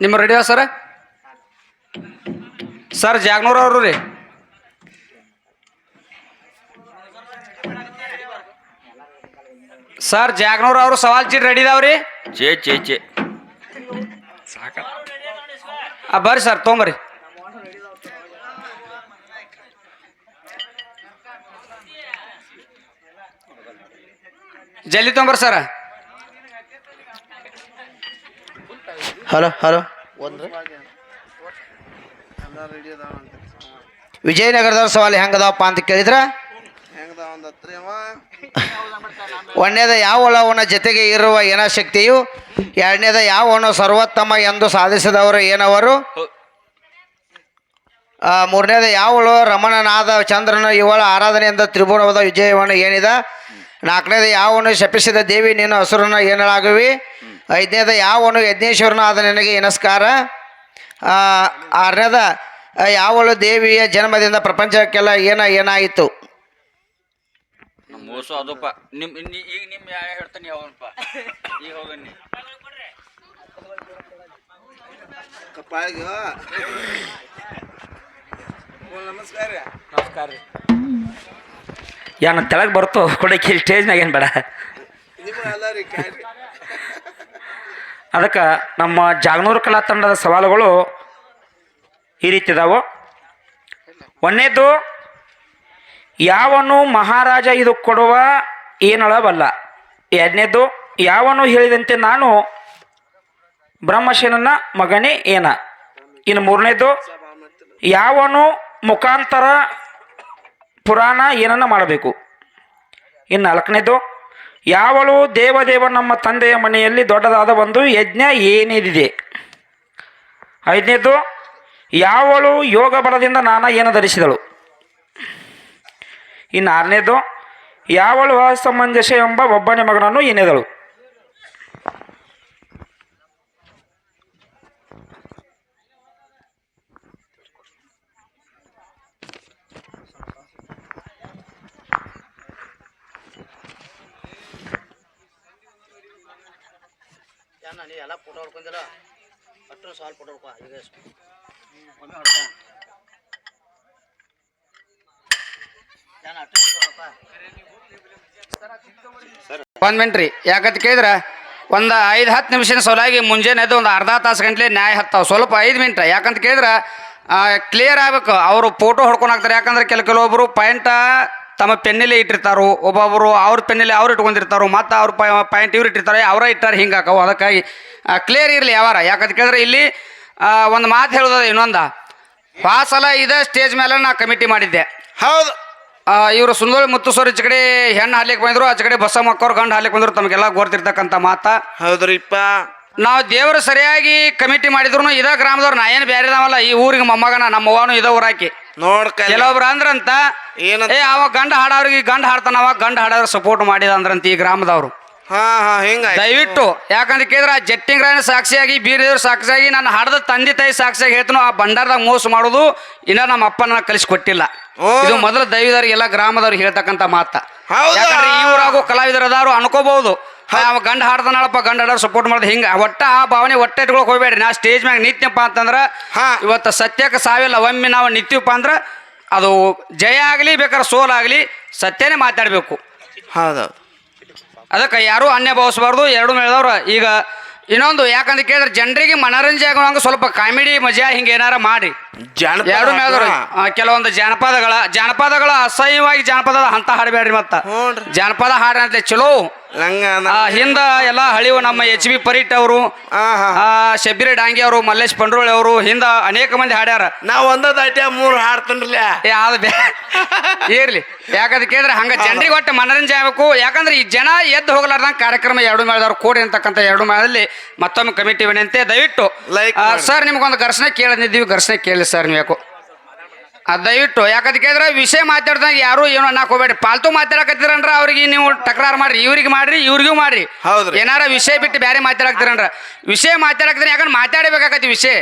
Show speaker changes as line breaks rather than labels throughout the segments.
ನಿಮ್ಮ ರೆಡಿ ಸರ ಸರ್ ಜಾಗ್ನೂರ್ ಅವರು ರೀ. ಸರ್ ಜಾಗ್ನೂರ್ ಅವರು ಸವಾಲ್ ಚೀಟ್ ರೆಡಿ ಇದಾವ್ರಿ
ಚೇ ಚೇ ಚೇ
ಆ ಬರ್ರಿ ಸರ್ ತೊಗೊಂಬರ್ರಿ. ಜಲ್ದಿ ತೊಗೊಂಬರ್ರಿ ಸರ್
ಹಲೋ ಹಲೋ. ಒಂದ್ರಿ. ವಿಜಯನಗರದವ್ರ ಸವಾಲು ಹೆಂಗದಪ್ಪ ಅಂತ ಕೇಳಿದ್ರ? ಒಂದನೇದ ಯಾವ ಒಳವನ ಜೊತೆಗೆ ಇರುವ ಏನ ಶಕ್ತಿಯು? ಎರಡನೇದ ಯಾವನು ಸರ್ವೋತ್ತಮ ಎಂದು ಸಾಧಿಸಿದವರು ಏನವರು? ಮೂರನೇದ ಯಾವಳು ರಮಣನಾದ ಚಂದ್ರನ ಇವಳ ಆರಾಧನೆಯಿಂದ ತ್ರಿಭುವನವಾದ ವಿಜಯವನ್ನು ಏನಿದ? ನಾಲ್ಕನೇದ ಯಾವನು ಶಪಿಸಿದ ದೇವಿ ನೀನು ಹಸುರನ್ನ ಏನಲಾಗುವಿ ಐದನೇದ ಯಾವನು ಯಜ್ಞೇಶ್ವರನಾದ ನಿನಗೆ ನಮಸ್ಕಾರ? ಆ, ಆರನೇದ ಯಾವಳು ದೇವಿಯ ಜನ್ಮದಿಂದ ಪ್ರಪಂಚಕ್ಕೆಲ್ಲ ಏನ ಏನಾಯಿತು?
ನಮ್ಮ ಮೋಸ ಅದಪ್ಪ. ನಿಮ್ ನಿ- ಈಗ ನಿಮ್ ಯಾ ಹೇಳ್ತಾನೆ ಅವನಪ್ಪ ಈಗ ಹೋಗನ್ನಿ
ಯಾನ ತೆಳಗ್ ಬರ್ತೋ ಕೊಡಕ್ಕೆ ಸ್ಟೇಜ್ನಾಗ ಏನು ಬೇಡ. ಅದಕ್ಕೆ ನಮ್ಮ ಜಾಗನೂರು ಕಲಾ ತಂಡದ ಸವಾಲುಗಳು ಈ ರೀತಿ ಇದಾವೆ. ಒಂದನೇದು ಯಾವನು ಮಹಾರಾಜ ಇದು ಕೊಡುವ ಏನಳವಲ್ಲ. ಎರಡನೇದು ಯಾವನು ಹೇಳಿದಂತೆ ನಾನು ಬ್ರಹ್ಮಶೇನನ ಮಗನೇ ಏನ. ಇನ್ನು ಮೂರನೇದು ಯಾವನು ಮುಖಾಂತರ ಪುರಾಣ ಏನನ್ನ ಮಾಡಬೇಕು. ಇನ್ನು ನಾಲ್ಕನೇದು ಯಾವಳು ದೇವದೇವ ನಮ್ಮ ತಂದೆಯ ಮನೆಯಲ್ಲಿ ದೊಡ್ಡದಾದ ಒಂದು ಯಜ್ಞ ಏನಿದೆ ಐದನೇದು, ಯಾವಳು ಯೋಗ ಬಲದಿಂದ ನಾನ ಏನು ಧರಿಸಿದಳು? ಇನ್ನು ಆರನೇದು, ಯಾವಳು ಅಸಮಂಜಸ ಎಂಬ ಒಬ್ಬನೇ ಮಗನನ್ನು ಏನೆದಳು
ಹೊಡ್ಕೊಂಡಿಲ್ಲ ಅಷ್ಟು. ಸಾಲ್ ಹೊಡ್ಕೊ. ಈಗ
ಒಂದು ಮಿನಿಟ್ ರೀ ಯಾಕಂತ ಕೇಳಿದ್ರೆ? ಒಂದು ಐದು ಹತ್ತು ನಿಮಿಷ ಸೊಲಾಗಿ ಮುಂಜಾನೆ ಅದು ಒಂದು ಅರ್ಧ ತಾಸು ಗಂಟ್ಲೆ ನ್ಯಾಯ ಹತ್ತಾವ. ಸ್ವಲ್ಪ ಐದು ಮಿನಿಟ್. ಯಾಕಂತ ಕೇಳಿದ್ರೆ? ಕ್ಲಿಯರ್ ಆಗ್ಬೇಕು. ಅವರು ಫೋಟೋ ಹೊಡ್ಕೊಂಡು ಹಾಕ್ತಾರೆ. ಯಾಕಂದ್ರೆ ಕೆಲ ಕೆಲವೊಬ್ಬರು ಪಾಯಿಂಟ ತಮ್ಮ ಪೆನ್ನಲ್ಲಿ ಇಟ್ಟಿರ್ತಾರೋ ಒಬ್ಬೊಬ್ಬರು ಅವ್ರ ಪೆನ್ನಲ್ಲಿ ಅವ್ರು ಇಟ್ಕೊಂಡಿರ್ತಾರೋ ಮತ್ತು ಅವ್ರ ಪಾಯಿಂಟ್ ಇವ್ರು ಇಟ್ಟಿರ್ತಾರೆ ಅವರ ಇಟ್ಟಾರೆ ಹಿಂಗೆ ಹಾಕವು. ಅದಕ್ಕಾಗಿ ಕ್ಲಿಯರ್ ಇರಲಿ ಯಾವಾರ. ಯಾಕಂತ ಕೇಳಿದ್ರೆ ಇಲ್ಲಿ ಒಂದು ಮಾತು ಹೇಳೋದ ಇನ್ನೊಂದು. ಆ ಸಲ ಇದೇ ಸ್ಟೇಜ್ ಮೇಲೆ ನಾ ಕಮಿಟಿ ಮಾಡಿದ್ದೆ.
ಹೌದು.
ಇವರು ಸುಂದರ ಮುತ್ತು ಸರ್ ಈಚೆ ಕಡೆ ಹೆಣ್ಣು ಹಾಲಿಗೆ ಬಂದರು ಆಚೆ ಕಡೆ ಬಸ ಮಕ್ಕವ್ರು ಗಂಡು ಹಾಲಿಗೆ ಬಂದರು ತಮಗೆಲ್ಲ ಗೊತ್ತಿರ್ತಕ್ಕಂಥ ಮಾತಾ.
ಹೌದ್ರಿಪ್ಪ.
ನಾವು ದೇವರು ಸರಿಯಾಗಿ ಕಮಿಟಿ ಮಾಡಿದ್ರು ಇದೇ ಗ್ರಾಮದವ್ರು ನಾ ಏನು ಬೇರೆ ಇದಾವಲ್ಲ ಈ ಊರಿಗೆ ಮೊಮ್ಮಗನ ನಮ್ಮ ಅವ್ವನು ಇದೇ ಊರಾಕಿ.
ನೋಡ್ಕ
ಕೆಲವೊಬ್ರು ಅಂದ್ರಂತ
ಏನಂತ?
ಏ ಅವ ಗಂಡ ಹಾಡೋರಿಗೆ ಗಂಡ ಹಾಡ್ತಾನವ ಗಂಡ ಹಾಡೋರು ಸಪೋರ್ಟ್ ಮಾಡಿದ ಅಂದ್ರಂತ ಈ ಗ್ರಾಮದವ್ರು
ಹಾ ಹಾ ಹಿಂಗ
ದಯವಿಟ್ಟು ಯಾಕಂದ್ರೆ ಕೇಳಿದ್ರೆ ಆ ಜಟ್ಟಿಂಗ್ರಾಯನ ಸಾಕ್ಷಿಯಾಗಿ ಬೀರದೇವ್ರ ಸಾಕ್ಷಿಯಾಗಿ ನಾನು ಹಾಡದ ತಂದೆ ತಾಯಿ ಸಾಕ್ಷಿಯಾಗಿ ಹೇಳ್ತಾನೋ ಆ ಭಂಡಾರದಾಗ ಮೋಸ ಮಾಡೋದು ಇನ್ನ ನಮ್ಮ ಅಪ್ಪನ ಕಲಿಸ್ಕೊಟ್ಟಿಲ್ಲ
ಓ.
ಇದು ಮೊದಲು ದೈವದವ್ರಿಗೆ ಎಲ್ಲ ಗ್ರಾಮದವ್ರಿಗೆ ಹೇಳ್ತಕ್ಕಂಥ ಮಾತ
ಹೌದಾ?
ಯಾಕಂದ್ರೆ ಈ ಊರಾಗೂ ಕಲಾವಿದರು ಅದಾರು ಅನ್ಕೋಬಹುದು ಅವ ಗಂಡ ಹಾಡ್ತಾನಳಪ್ಪ ಗಂಡ ಹಾಡೋರು ಸಪೋರ್ಟ್ ಮಾಡ್ದ. ಹಿಂಗ ಒಟ್ಟ ಆ ಭಾವನೆ ಒಟ್ಟೆ ಇಟ್ಕೊಳಕ್ ಹೋಗ್ಬೇಡ್ರಿ. ನಾ ಸ್ಟೇಜ್ ಮ್ಯಾಗ ನಿತ್ಯಪ್ಪ ಅಂತಂದ್ರೆ
ಹಾ.
ಇವತ್ತು ಸತ್ಯಕ್ಕೆ ಸಾವಿಲ್ಲ ಒಮ್ಮೆ ನಾವು ನಿತ್ಯಪ್ಪ ಅಂದ್ರೆ ಅದು ಜಯ ಆಗಲಿ ಬೇಕಾದ್ರೆ ಸೋಲಾಗಲಿ ಸತ್ಯನೇ ಮಾತಾಡಬೇಕು.
ಹೌದೌದು
ಅದಕ್ಕೆ ಯಾರೂ ಅನ್ಯ ಭಾವಿಸಬಾರ್ದು ಎರಡು ಮೇಳದವ್ರು. ಈಗ ಇನ್ನೊಂದು ಯಾಕಂದ್ರೆ ಕೇಳಿದ್ರೆ ಜನರಿಗೆ ಮನರಂಜನೆ ಆಗೋಂಗೆ ಸ್ವಲ್ಪ ಕಾಮಿಡಿ ಮಜಾ ಹಿಂಗೆ ಏನಾರ ಮಾಡಿ ಎರಡು ಮೇಳದವ್ರು ಕೆಲವೊಂದು ಜಾನಪದಗಳ ಜಾನಪದಗಳ ಅಸಹ್ಯವಾಗಿ ಜಾನಪದ ಅಂತ ಹಾಡಬೇಡ್ರಿ ಮತ್ತ. ಜಾನಪದ ಹಾಡ ಅಂತ ಚಲೋ.
ನಂಗ
ಆ, ಹಿಂದ ಎಲ್ಲ ಹಳಿವು ನಮ್ಮ ಎಚ್ ಬಿ ಪರೀಟ್ ಅವರು ಆ, ಶಬೀರ್ ಡಾಂಗಿ ಅವರು ಮಲ್ಲೇಶ್ ಪಂಡ್ರೋಳಿ ಅವರು ಹಿಂದ ಅನೇಕ ಮಂದಿ ಹಾಡ್ಯಾರ.
ನಾವ್ ಒಂದ ದಾಟ್ಯ ಮೂರ್ ಹಾಡ್ತನ್ರಲ್ಲ
ಏ ಅದು ಬೇ ಇರ್ಲಿ. ಯಾಕಂದ್ರೆ ಕೇಳಿದ್ರೆ ಹಂಗ ಜನರಿಗೆ ಒಟ್ಟು ಮನರಂಜನೆ ಆಗಬೇಕು. ಯಾಕಂದ್ರೆ ಈ ಜನ ಎದ್ದು ಹೋಗಲಾರ್ದಂಗ ಕಾರ್ಯಕ್ರಮ ಎರಡು ಮೇಳದವ್ರು ಕೂಡಿ ಅಂತಕ್ಕಂಥ ಎರಡು ಮೇಳದಲ್ಲಿ ಮತ್ತೊಮ್ಮೆ ಕಮಿಟಿ ವಿನಂತೆ ದಯವಿಟ್ಟು. ಸರ್ ನಿಮ್ಗೊಂದು ಘರ್ಷಣೆ ಕೇಳಿದ್ದೀವಿ ಘರ್ಷಣೆ ಕೇಳಿ ಸರ್ ನೀವು ಯಾಕೋ. ದಯವಿಟ್ಟು ಯಾಕಂತ ಕೇಳಿದ್ರೆ ವಿಷಯ ಮಾತಾಡ್ದಂಗ ಯಾರು ಏನು ಅನ್ನಕ್ ಹೋಗ್ಬೇಡಿ. ಪಾಲ್ತು ಮಾತಾಡಕತ್ತೀರಂದ್ರ ಅವ್ರಿಗೆ ನೀವು ತಕರಾರು ಮಾಡ್ರಿ ಇವ್ರಿಗೆ ಮಾಡ್ರಿ ಇವ್ರಿಗೂ ಮಾಡ್ರಿ.
ಹೌದ್ರಿ.
ಏನಾರ ವಿಷಯ ಬಿಟ್ಟು ಬೇರೆ ಮಾತಾಡಕ್ತೀರಂದ್ರ ವಿಷಯ ಮಾತಾಡಕ್ತೀರಿ ಯಾಕಂದ್ರೆ ಮಾತಾಡಬೇಕಾಗತ್ತೆ ವಿಷಯ.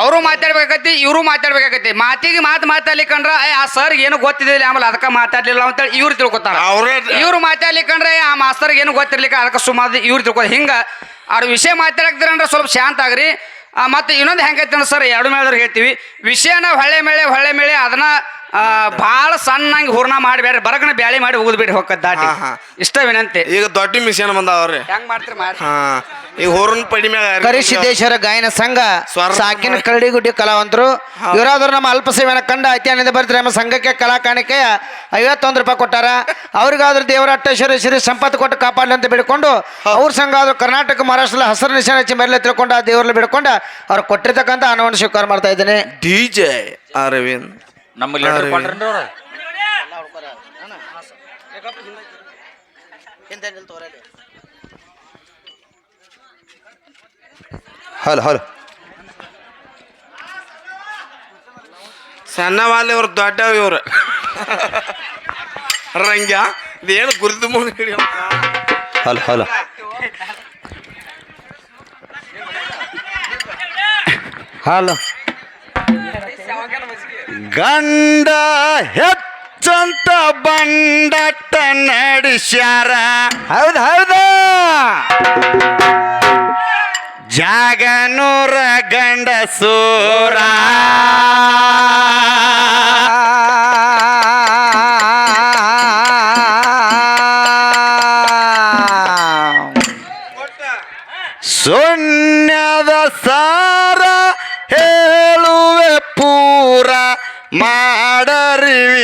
ಅವರು ಮಾತಾಡ್ಬೇಕಾಗತ್ತೆ ಇವರು ಮಾತಾಡ್ಬೇಕಾಗತ್ತೆ. ಮಾತಿಗೆ ಮಾತು ಮಾತಾಡ್ಲಿಕ್ಕಂದ್ರ ಆ ಸರ್ ಏನು ಗೊತ್ತಿದ್ದಿಲ್ಲ ಆಮೇಲೆ ಅದಕ್ಕೆ ಮಾತಾಡ್ಲಿಲ್ಲ ಅಂತೇಳಿ ಇವ್ರು ತಿಳ್ಕೊತಾರ.
ಇವರು
ಇವ್ರು ಮಾತಾಡ್ಲಿಕ್ಕಂದ್ರೆ ಆ ಮಾಸ್ತರ್ಗೆ ಏನು ಗೊತ್ತಿರ್ಲಿಕ್ಕೆ ಅದಕ್ಕೆ ಸುಮಾರು ಇವ್ರು ತಿಳ್ಕೊ ಹಿಂಗ ಅವ್ರ ವಿಷಯ ಮಾತಾಡಕ್ತೀರಂದ್ರೆ ಸ್ವಲ್ಪ ಶಾಂತ ಆಗ್ರಿ. ಮತ್ತು ಇನ್ನೊಂದು ಹೆಂಗೈತೆ ಸರ್ ಎರಡು ಮೇಲೆ ಹೇಳ್ತೀವಿ. ವಿಷಯನ ಹೊಳೆ ಮೇಳೆ ಹೊಳ್ಳೆ ಮೇಳೆ ಅದನ್ನ ಭಾಳ ಸಣ್ಣಂಗೆ ಹೂರ್ಣ ಮಾಡಬೇಡ್ರಿ ಬರಗನ ಬ್ಯಾಳಿ ಮಾಡಿ ಹೋಗದ್ ದಾಟಿ
ಹಾ, ಹಾ.
ಇಷ್ಟ ವಿನಂತಿ.
ಈಗ ದೊಡ್ಡ ಮಿಷನ್ ಬಂದಾವ್ರಿ.
ಹೆಂಗ್ ಮಾಡ್ತೀರಿ ಮಾಡಿ
ಹಾ ಈಗ ಹೋರನ್ ಪಡಿ ಮ್ಯಾಗ
ಕರಿಸಿದ್ದೇಶ್ವರ ಗಾಯನ ಸಂಘ
ಸ್ವರ್ಣ
ಸಾಕಿನ ಕರಡಿಗುಡ್ಡಿ ಕಲಾವಂತರು. ಇವರಾದ್ರು ನಮ್ಮ ಅಲ್ಪ ಸೇವೆನ ಕಂಡ ಅತ್ಯಾನಂದ ಬರ್ತಾರೆ? ನಮ್ಮ ಸಂಘಕ್ಕೆ ಕಲಾ ಕಾಣಿಕೆಯ ಐವತ್ತೊಂದು ರೂಪಾಯಿ ಕೊಟ್ಟಾರ. ಅವ್ರಿಗಾದ್ರೂ ದೇವರ ಅಟ್ಟೇಶ್ವರ ಶ್ರೀ ಸಂಪತ್ತು ಕೊಟ್ಟು ಕಾಪಾಡಲಿ ಅಂತ ಬಿಡ್ಕೊಂಡು ಅವ್ರ ಸಂಘ ಆದ್ರೂ ಕರ್ನಾಟಕ ಮಹಾರಾಷ್ಟ್ರದ ಹಸಿರು ನಿಶಾನ ಹಚ್ಚಿ ಮೇಲೆ ತಿಳ್ಕೊಂಡು ಆ ದೇವರಲ್ಲಿ ಬಿಡ್ಕೊಂಡು ಅವ್ರು ಕೊಟ್ಟಿರ್ತಕ್ಕಂಥ ಹಣವನ್ನು ಸ್ವೀಕಾರ ಮಾಡ್ತಾ ಇದ್ದೇನೆ.
D J Aravind.
ನಮ್ಮ ಲೀಡರ್
ಅರೆ.
ಕೊಂಡ್ರೇನ್ರಿ ಅವ್ರ
ಹಲೋ ಹಲೋ. ಸಣ್ಣ ವಾಲಿ ಇವ್ರು ದೊಡ್ಡವ ಇವ್ರು. ರಂಗ್ಯ, ಇದೇನು ಗುರುತು ಮುಗಿ ಹಲೋ ಹಲೋ.
ಹಲೋ.
ಗಂಡ ಹೆಚ್ಚಂತ ಬಂಡಟ್ಟ ನಡೆಸ್ಯಾರ.
ಹೌದು ಹೌದು.
ಜಾಗನೂರ ಗಂಡಸೂರ ಶೂನ್ಯದ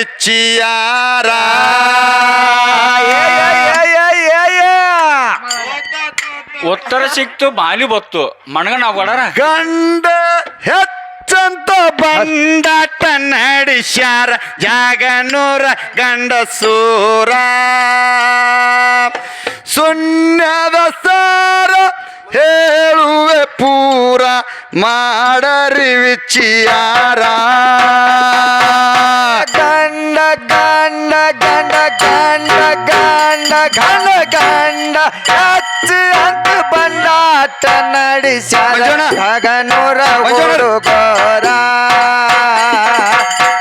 ವಿಚಿಯಾರ
ಉತ್ತರ ಸಿಕ್ತು ಮಾಲಿ ಬತ್ತು. ಮಣಗನ ಕೊಡಾರ
ಗಂಡ ಹೆಚ್ಚಂತ ಬಂದಾಟ ನಡೆಸ್ಯಾರ. ಜಾಗನೂರ ಗಂಡಸೂರ. ಸುನ್ನದ ಸಾರ ಹೇಳುವೆ ಪೂರ ಮಾಡರಿ ವಿಚಿಯಾರ
ಗಂಡ ಗಂಡ ಗಂಡ ಗಂಡ ಗಂಡ ಗಂಡ ಗಂಡ ಹಚ್ಚ ಅಂತ ಬಂಡಾಟ ನಡೆಸ್ಯಾರ
ಮಂಜುಣ್ಣ.
ಗಗನೂರ
ಮಂಜುಣ್ಣ.
ಹುಡುಗರ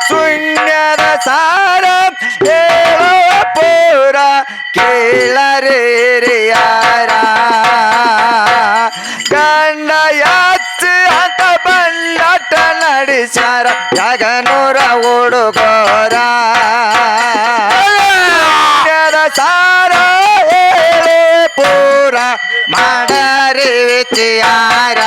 ಶೂನ್ಯದ ಸಾರ ಹೇಳುವ ಪೂರ ಕೇಳರೆ ಯಾರ ಕಳಿಸ್ಯಾರ ಜಗನೂರ ಹುಡುಗೋರ. ಸಾರ ಪೂರ ಮಾಡರಿ ವಿಚಾರ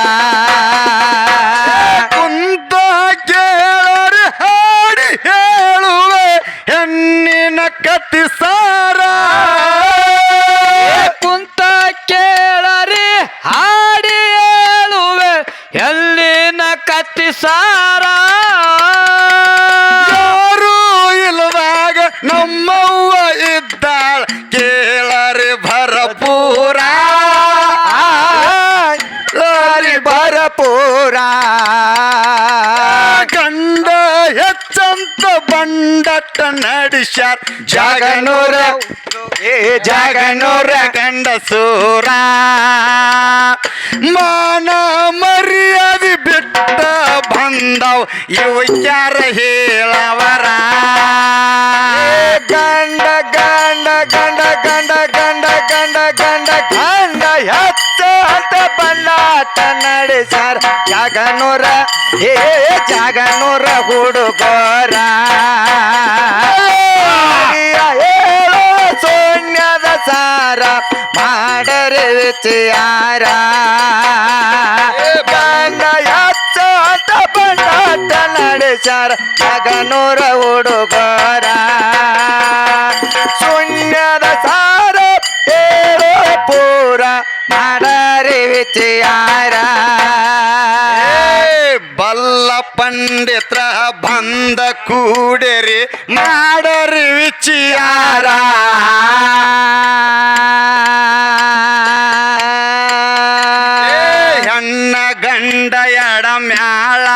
ನಡೆಸ್ಯಾರ ಜಾಗನೂರ.
ಏ
ಜಾಗನೂರ ಗಂಡಸೂರ ಮಾನ ಮರ್ಯಾದೆ ಬಿಟ್ಟ ಬಂದವ್ ಇವು ಯಾರ ಹೇಳವರ?
ಗಂಡ ಗಂಡ ಗಂಡ ಗಂಡ ಗಂಡ ಗಂಡ ಗಂಡ ಗಂಡ ಹತ್ತ ಅಂತ ಬಂಡಾಟ ನಡೆಸಾರ ಜಾಗನೂರ. ಏ ಜಾಗನೂರ ಹುಡುಗೋರ. ವಿಚಾರ ಎತ್ತ ಅಂತ ಬಂಡಾಟ ನಡೆಸಾರ ಜಗನೂರ ಹುಡುಗೋರ ಶೂನ್ಯದ ಸಾರ ಹೇಳೋ ಪೂರ ಮಾಡರಿ ವಿಚಾರ
ಪಂಡಿತ್ರ ಬಂದ ಕೂಡರಿ ಮಾಡರಿ ವಿಚಾರ ಏ, ಹೆಣ್ಣ ಗಂಡ ಎಡ ಮ್ಯಾಳ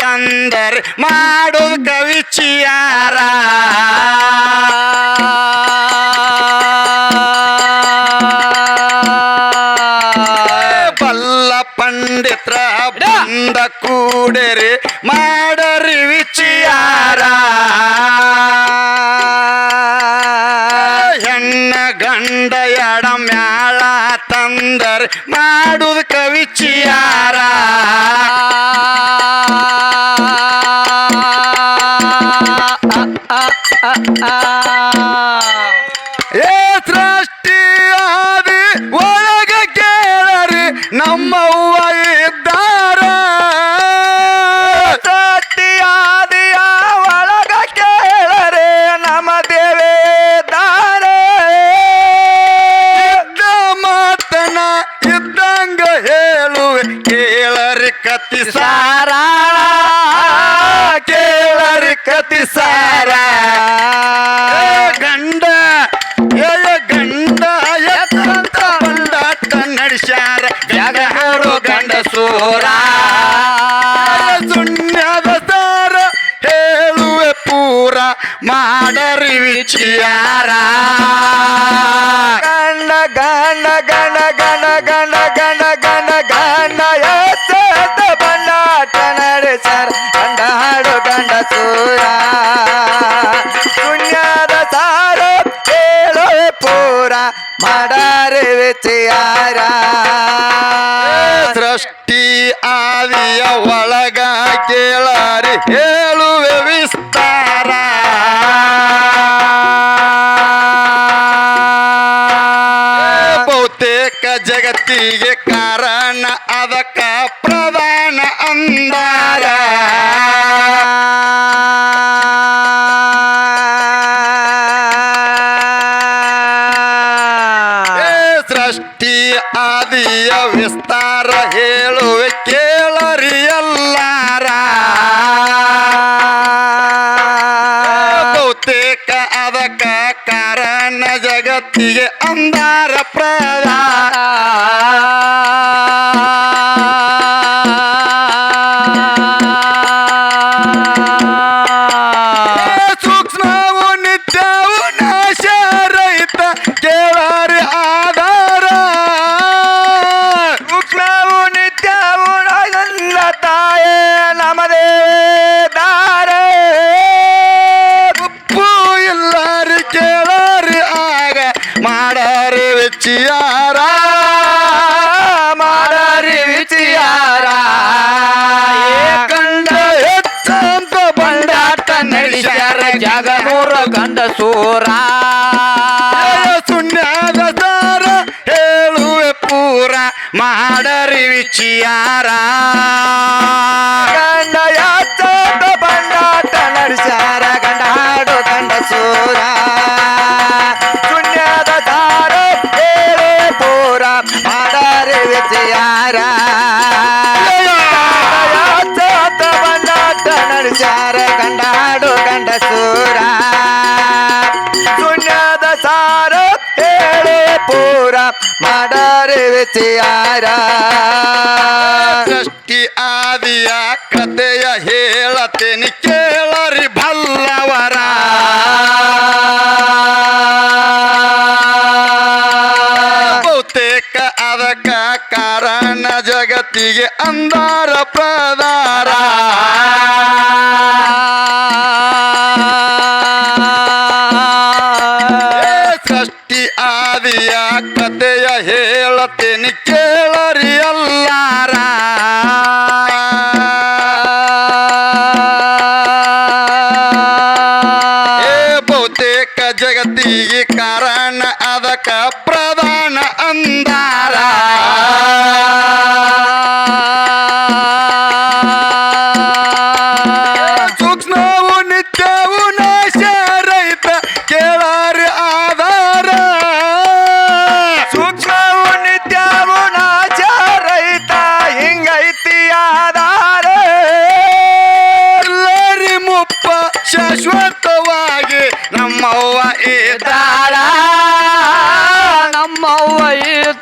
ತಂದರಿ ಮಾಡು ಕವಿಚಿಯಾರ. ಬಂದ ಕೂಡರೆ ಮಾಡರಿ ವಿಚಿಯಾರ ಹೆಣ್ಣ ಗಂಡ ಎಡ ಮ್ಯಾಳ ತಂದರೆ ಮಾಡುದು ಕವಿಚಿಯಾರ
ಆ ಕತಿ ಕೇಳರ್
ಕೇಳರಿ ಕತಿ ಸಾರ ಗಂಡ ಏಯ ಗಂಡ ಎತ್ತಂತ ಬಂದ ತನ್ನಡಿಸ್ಯಾರ ಗಂಡ ಹಾಡು ಗಂಡ ಸೂರ ಸುಣ್ಯದ ಸಾರ ಹೇಳುವೆ ಪೂರ ಮಾಡರಿ
ವಿಚಿಯಾರ ಗಂಡ ಗಂಡ ಗಂಡ ನಡೆಸರ ಗಂಡ ಹಾಡು, ಗಂಡ ಸೂರ. ಪುಣ್ಯದ ಸಾರ ಹೇಳೋ ಪೂರ, ಮಾಡಾರೆ ವಿಚಾರ
ಸೃಷ್ಟಿ ಆದಿಯ ಒಳಗ ಕೇಳಾರಿ, ಹೇಳುವೆ ವಿಸ್ತಾರ. ಬಹುತೇಕ ಜಗತ್ತಿಗೆ ಕಾರಣ ಅದಕ್ಕ ಪ್ರಧಾನ ಅಂದಾರ. ಕಾರಣ ಜಗತ್ತಿಗೆ ಅಂದಾರ ಪ್ರಧಾನ
ಜಗನೂರ ಗಂಡ ಸೂರ
ಶೂನ್ಯದ ಸಾರ ಹೇಳುವೆ ಪೂರ ಮಾಡರಿ ವಿಚಿಯಾರ.
ಗಂಡ ಯಾಚೋಟ ಬಂಡಾಟ ನಡೆಸ್ಯಾರ ಗಂಡ ಹಾಡು ಗಂಡ ಸೂರ ಮಾಡರಿ ವಿಚಾರ
ಸೃಷ್ಟಿ ಆದಿಯ ಕಥೆಯ ಹೇಳತೇನೆ ಕೇಳರಿ ಭಲ್ಲವರ. ಬಹುತೇಕ ಅದಕ್ಕ ಕಾರಣ ಜಗತ್ತಿಗೆ ಅಂದಾರ ಪ್ರದಾರ ಆದಿಯ ಕತೆಯ ಹೇಳತೇನಿ ಕೇಳರಿ ಅಲ್ಲಾರ. ಬಹುತೇಕ ಜಗತ್ತಿಗೆ ಕಾರಣ ಅದಕ್ಕ ಪ್ರಧಾನ ಅಂದಾರ.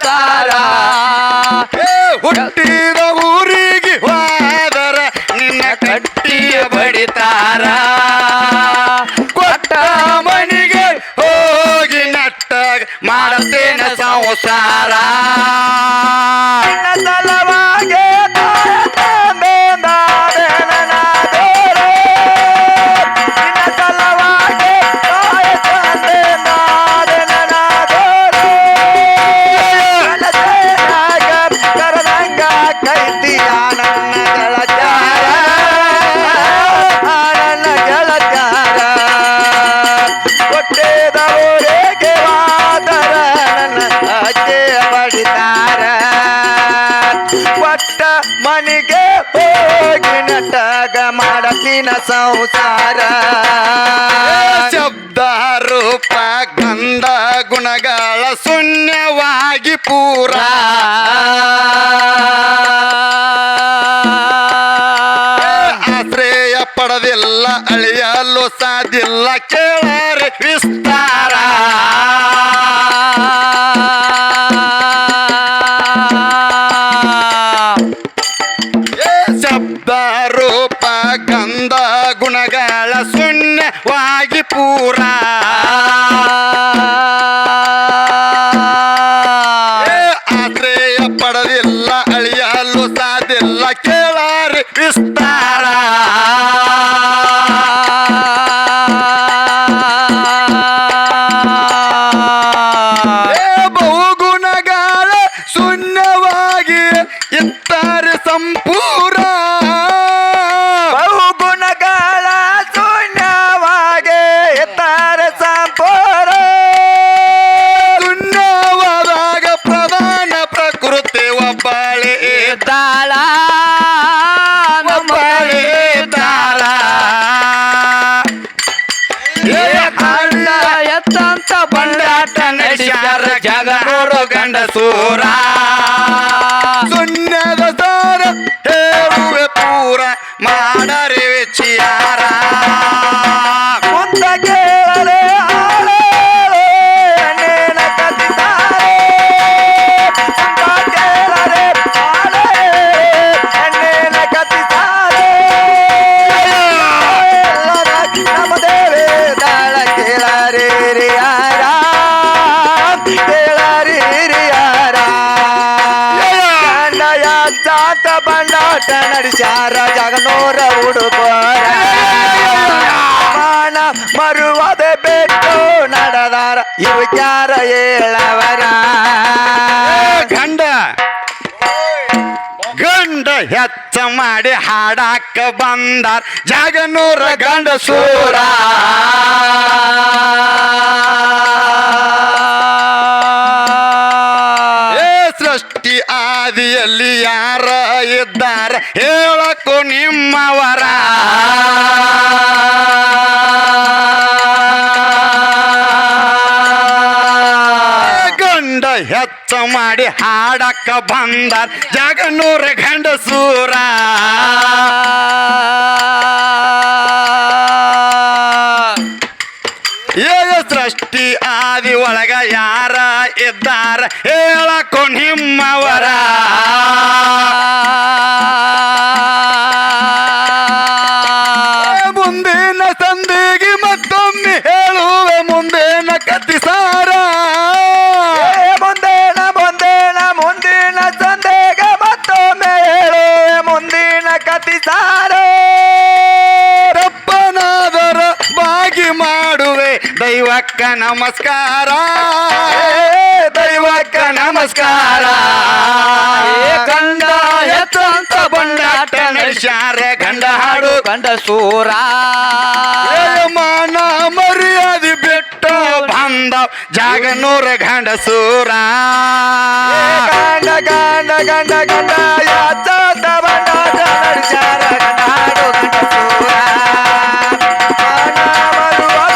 ಇರ್ತಾರ
ಏ ಹುಟ್ಟಿದ ಊರಿಗೆ ಹೋದರ ನಿನ್ನ ಕಟ್ಟಿಯ ಬಡಿತಾರ. ಕೊಟ್ಟ ಮನಿಗೆ ಹೋಗಿ ನಟ್ಟ ಮಾಡತೇನ ಸಂಸಾರ.
ನಟಗ ಮಾಡತಿನ ಸಂಸಾರ.
ಶಬ್ದ ರೂಪ ಗಂಧ ಗುಣಗಳ ಶೂನ್ಯವಾಗಿ ಪೂರ. ಆಶ್ರಯ ಪಡೆದಿಲ್ಲ, ಅಳಿಯಲು ಸಾಧಿಲ್ಲ ಕೇಳರೆ ವಿಸ್ತಾರ ಶೂನ್ಯವಾಗಿ ಪೂರ.
ತಾಳ
ಏ
ಅಣ್ಣ ಎತ್ತಂತ ಬಂಡಾಟ ನಡೆಸ್ಯಾರ ಜಗನೂರು ಗಂಡಸೂರ. ಬಂಡಾಟ ನಡೆಸ್ಯಾರ ಜಗನೂರ ಹುಡುಕೋರ ಮಾನ ಮರುವದೆ ಬಿಟ್ಟು ನಡೆದಾರ ಇವು ಯಾರ ಹೇಳವರ
ಗಂಡ ಗಂಡ ಹೆಚ್ಚ ಮಾಡಿ ಹಾಡಾಕ ಬಂದಾರ ಜಾಗನೂರ ಗಂಡಸೂರ ಏ ಯಾರ ಇದ್ದಾರ ಹೇಳಕು ನಿಮ್ಮವರ. ಗಂಡ ಹೆಚ್ಚ ಮಾಡಿ ಹಾಡಕ್ಕ ಬಂದಾರ ಜಗನೂರ ಗಂಡಸೂರ ಸೃಷ್ಟಿ ಆದಿ ಒಳಗ ಯಾರ ಇದ್ದಾರ ಹೇಳಕ್ಕೂ ನಿಮ್ಮವರ. ದೈವಕ್ಕ ನಮಸ್ಕಾರ. ದೈವಕ್ಕ ನಮಸ್ಕಾರ.
ಗಂಡ ಎತ್ತಂತ ಬಂಡ
ನಡೆಸ್ಯಾರ ಗಂಡ ಹಾಡು
ಗಂಡ ಸೂರ.
ಮಾನ ಮರ್ಯಾದೆ ಬಿಟ್ಟ ಬಂದ ಜಾಗನೂರ ಗಂಡಸೂರ
ಗಂಡ ಗಂಡ ಗಂಡ ಗಂಡ, ಎತ್ತಂತ ಬಂಡ ನಡೆಸ್ಯಾರ ಗಂಡ ಹಾಡು ಗಂಡ ಸೂರ. ಮಾನ ಮರುವದೆ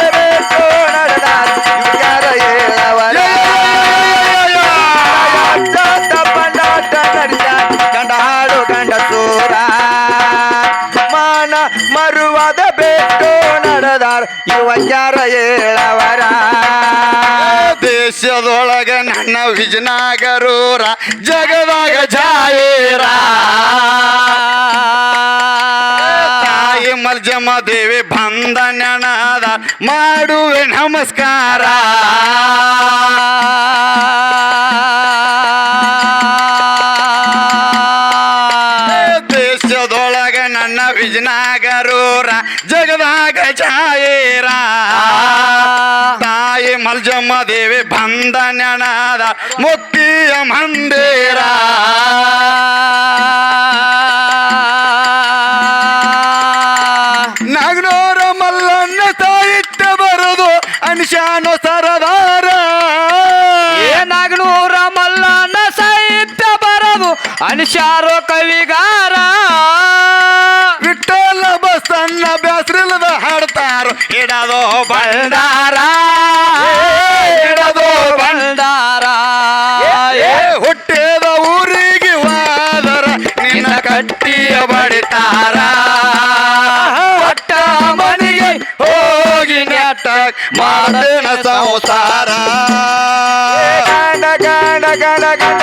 ಯಾರ ಹೇಳವರ.
ದೇಶದೊಳಗ ನನ್ನ ವಿಜನಾಗರೂರ ಜಗದಾಗ ಜಾಯೇರ. ತಾಯಿ ಮಲ್ಜಮ್ಮ ದೇವಿ ಬಂದ ನನದ ಮಾಡುವೆ ನಮಸ್ಕಾರ. ದೇಶದೊಳಗ ನನ್ನ ವಿಜಯನಗರೂರ ಜಗದಾಗ ಜಾಯೇರ. ತಾಯಿ ಮಲ್ಜಮ್ಮ ದೇವಿ ಬಂದ ನೆನದ ಮುತ್ತಿಯ ಮಂದಿರ. ನಾಗನೂರ ಮಲ್ಲನ್ನ ಸಾಹಿತ್ಯ ಬರುದು ಅನ್ಶಾನು ಸರದಾರ.
ಏನಾಗ್ನೂರ ಮಲ್ಲನ ಸಾಹಿತ್ಯ ಬರದು
ಅನಿಶಾರೋ ಕವಿಗಾರ.
ಇಡದೋ
ಬಂಡಾರ
ಇಡದೋ
ಬಂಡಾರ
ಹುಟ್ಟಿದ ಊರಿಗೆ ಹೋದರ ನಿನ್ನ ಕಟ್ಟಿಯ ಬಡಿತಾರ.
ಹೊಟ್ಟ ಮನೆಗೆ
ಹೋಗಿ ನೆಟ್ಟ ಮಾಡಿನ ಸಂಸಾರ.
ಗಂಡ ಗಂಡ ಗಂಡ ಗಂಡ